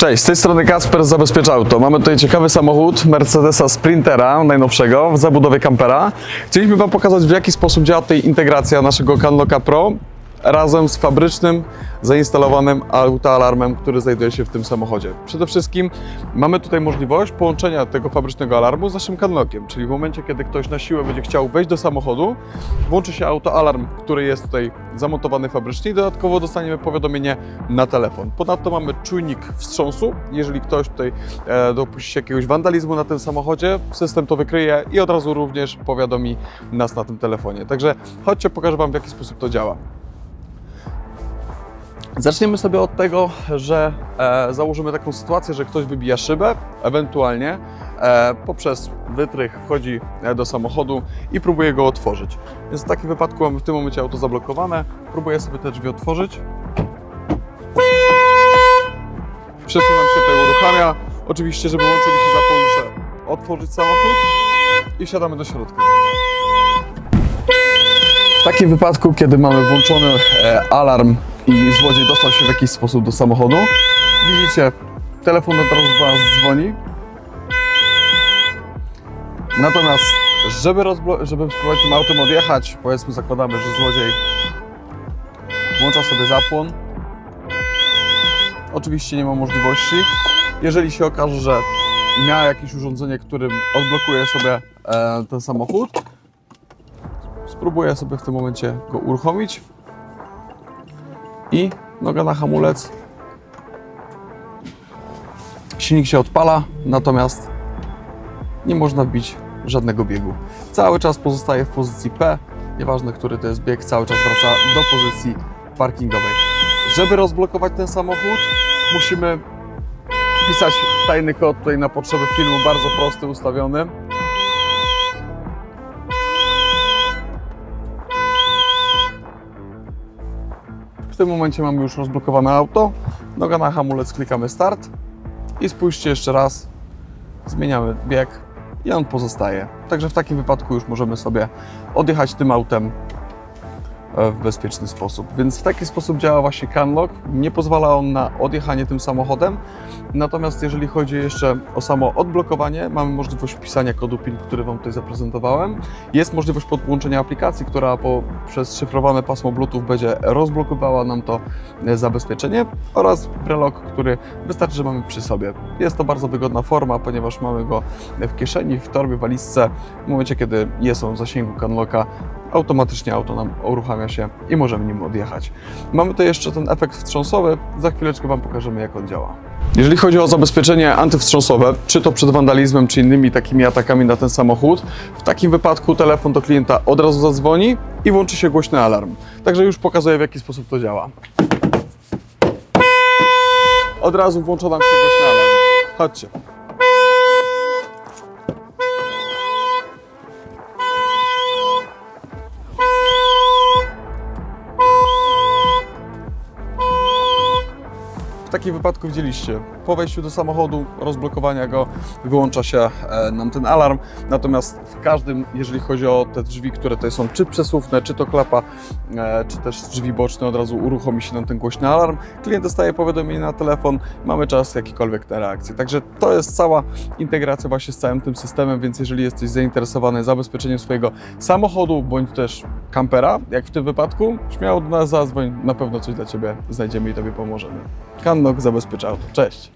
Cześć, z tej strony Kasper z Zabezpiecz Auto. Mamy tutaj ciekawy samochód Mercedesa Sprintera, najnowszego, w zabudowie kampera. Chcieliśmy Wam pokazać, w jaki sposób działa tutaj integracja naszego Canlocka Pro razem z fabrycznym, zainstalowanym autoalarmem, który znajduje się w tym samochodzie. Przede wszystkim mamy tutaj możliwość połączenia tego fabrycznego alarmu z naszym Canlockiem, czyli w momencie, kiedy ktoś na siłę będzie chciał wejść do samochodu, włączy się autoalarm, który jest tutaj zamontowany fabrycznie i dodatkowo dostaniemy powiadomienie na telefon. Ponadto mamy czujnik wstrząsu. Jeżeli ktoś tutaj e, dopuści się jakiegoś wandalizmu na tym samochodzie, system to wykryje i od razu również powiadomi nas na tym telefonie. Także chodźcie, pokażę Wam w jaki sposób to działa. Zaczniemy sobie od tego, że e, założymy taką sytuację, że ktoś wybija szybę, ewentualnie e, poprzez wytrych wchodzi e, do samochodu i próbuje go otworzyć. Więc w takim wypadku mamy w tym momencie auto zablokowane. Próbuję sobie te drzwi otworzyć. Nam się tutaj uruchamia. Oczywiście, żeby łączył mi się zapłon, muszę otworzyć samochód i wsiadamy do środka. W takim wypadku, kiedy mamy włączony e, alarm i złodziej dostał się w jakiś sposób do samochodu, widzicie, telefon od razu do nas dzwoni. Natomiast, żeby, żeby spróbować tym autem odjechać, powiedzmy, zakładamy, że złodziej włącza sobie zapłon. Oczywiście nie ma możliwości. Jeżeli się okaże, że miał jakieś urządzenie, którym odblokuje sobie e, ten samochód, spróbuję sobie w tym momencie go uruchomić i noga na hamulec. Silnik się odpala, natomiast nie można wbić żadnego biegu. Cały czas pozostaje w pozycji P, nieważne który to jest bieg, cały czas wraca do pozycji parkingowej. Żeby rozblokować ten samochód, musimy wpisać tajny kod tutaj na potrzeby filmu, bardzo prosty, ustawiony. Tym momencie mamy już rozblokowane auto. Noga na hamulec, klikamy start i spójrzcie jeszcze raz. Zmieniamy bieg i on pozostaje. Także w takim wypadku już możemy sobie odjechać tym autem w bezpieczny sposób. Więc w taki sposób działa właśnie CanLock. Nie pozwala on na odjechanie tym samochodem. Natomiast jeżeli chodzi jeszcze o samo odblokowanie, mamy możliwość wpisania kodu PIN, który Wam tutaj zaprezentowałem. Jest możliwość podłączenia aplikacji, która poprzez szyfrowane pasmo Bluetooth będzie rozblokowała nam to e, zabezpieczenie oraz brelok, który wystarczy, że mamy przy sobie. Jest to bardzo wygodna forma, ponieważ mamy go w kieszeni, w torbie, walizce. W momencie, kiedy jest on w zasięgu CanLocka, automatycznie auto nam uruchamia się i możemy nim odjechać. Mamy tu jeszcze ten efekt wstrząsowy, za chwileczkę Wam pokażemy jak on działa. Jeżeli chodzi o zabezpieczenie antywstrząsowe, czy to przed wandalizmem, czy innymi takimi atakami na ten samochód, w takim wypadku telefon do klienta od razu zadzwoni i włączy się głośny alarm. Także już pokazuję w jaki sposób to działa. Od razu włącza się głośny alarm. Chodźcie. W takim wypadku widzieliście, po wejściu do samochodu, rozblokowania go, wyłącza się e, nam ten alarm. Natomiast w każdym, jeżeli chodzi o te drzwi, które tutaj są czy przesuwne, czy to klapa, e, czy też drzwi boczne, od razu uruchomi się nam ten głośny alarm. Klient dostaje powiadomienie na telefon, mamy czas jakikolwiek na reakcję. Także to jest cała integracja właśnie z całym tym systemem, więc jeżeli jesteś zainteresowany zabezpieczeniem swojego samochodu, bądź też kampera, jak w tym wypadku, śmiało do nas zadzwoń, na pewno coś dla Ciebie znajdziemy i Tobie pomożemy. Kanok zabezpiecza auto. Cześć!